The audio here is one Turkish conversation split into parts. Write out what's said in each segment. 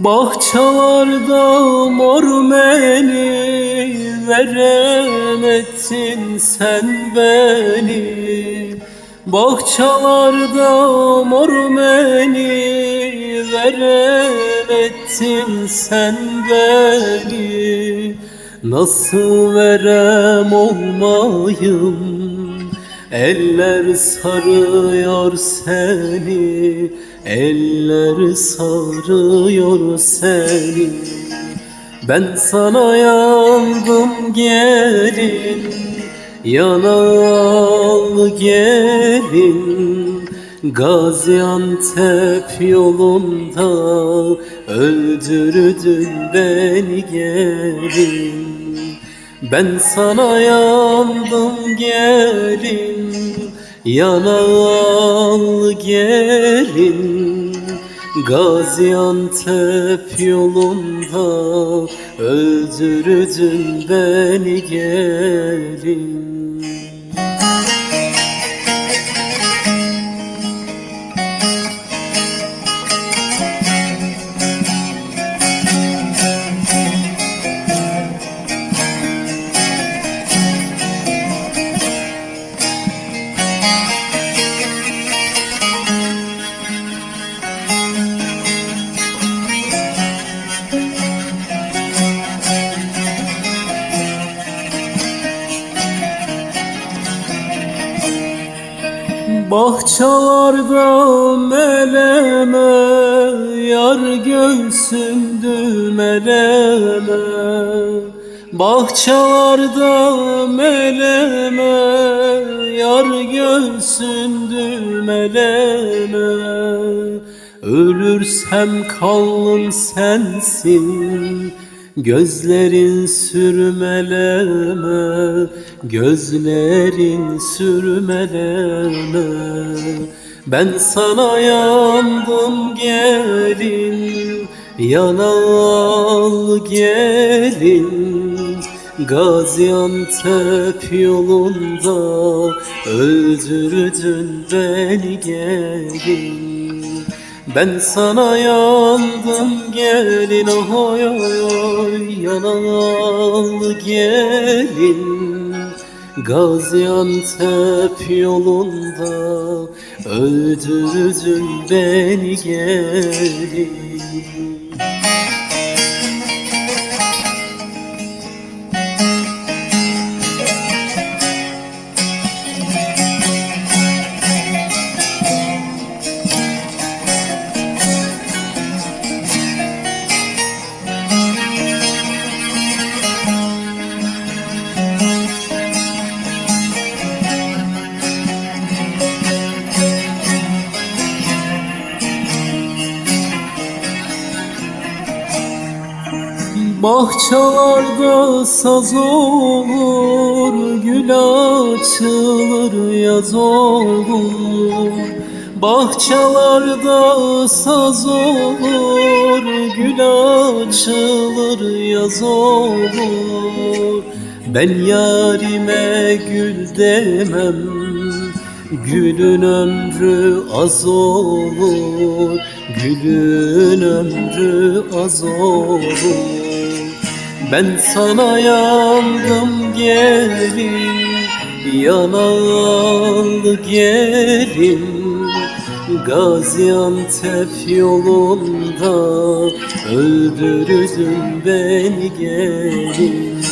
Bahçalarda mor meni veremedin sen beni. Bahçalarda mor meni veremedin sen beni. Nasıl verem olmayım Eller sarıyor seni Eller sarıyor seni. Ben sana yandım gelin Yanal gelin Gaziantep yolunda Öldürdün beni gelin ben sana yandım gelin Yanal gelin. Gaziantep yolunda Öldürdün beni gelin Bahçalarda meleme Yar göğsümdü meleme Bahçalarda meleme Yar göğsündü meleme Ölürsem kalın sensin Gözlerin sürmeleme, gözlerin sürmeleme Ben sana yandım gelin, yanal gelin. Gaziantep yolunda öldürdün beni gelin ben sana yandım gelin oy oy oy yanal gelin. Gaziantep yolunda öldürdün beni gelin Bahçalarda saz olur, gül açılır yaz olur. Bahçalarda saz olur, gül açılır yaz olur. Ben yarime gül demem, Gülün ömrü az olur, gülün ömrü az olur. Ben sana yandım gelin, Yanal gelin. Gaziantep yolunda Öldürdün beni gelin.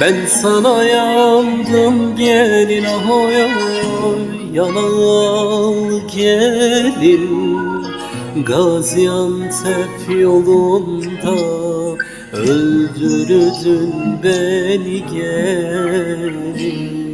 Ben sana yandım gelin ahoy ahoy Yanal gelin. Gaziantep yolunda Öldürdün beni gelin